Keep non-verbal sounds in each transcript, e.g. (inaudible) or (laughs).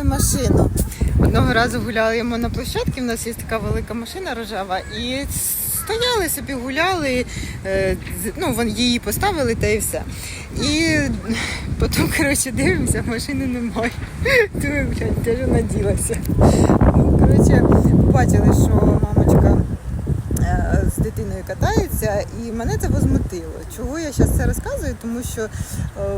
поміняли машину. Одного разу гуляємо на площадці, в нас є така велика машина рожева, і стояли собі, гуляли, е, ну, її поставили та і все. І потім, коротше, дивимося, машини немає. (laughs) Думаю, блядь, де ж вона ділася? Ну, коротше, побачили, що дитиною катається, і мене це возмутило. Чого я зараз це розказую? Тому що е,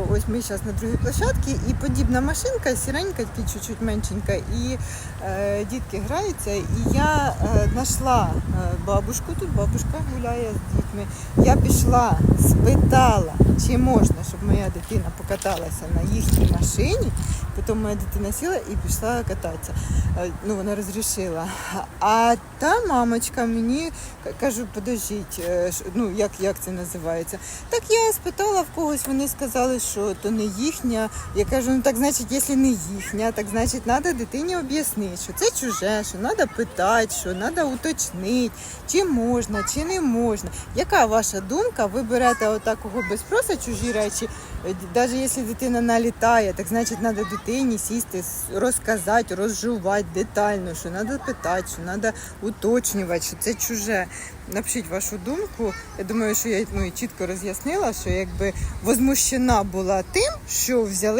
ось ми зараз на другій площадці, і подібна машинка, сіренька, чуть-чуть меншенька, і е, дітки граються. І я е, знайшла е, бабушку, тут бабушка гуляє з дітьми. Я пішла, спитала, чи можна, щоб моя дитина покаталася на їхній машині. Потім моя дитина сіла і пішла кататися. Е, Ну, вона розрішила. А та мамочка мені кажу, подождіть, е, ну як, як це називається? Так я спитала в когось, вони сказали, що то не їхня. Я кажу, ну так значить, якщо не їхня, так значить треба дитині об'яснити, що це чуже, що треба питати, що треба уточнити, чи можна, чи не можна. Яка ваша думка? Ви берете отакого без спроса чужі речі, навіть якщо дитина налітає, так значить треба дитині сісти, розказати, розжувати детально, що треба питати, що треба уточнювати, що це чуже. Напишіть вашу думку. Я думаю, що я ну, чітко роз'яснила, що якби возмущена була тим, що взяли.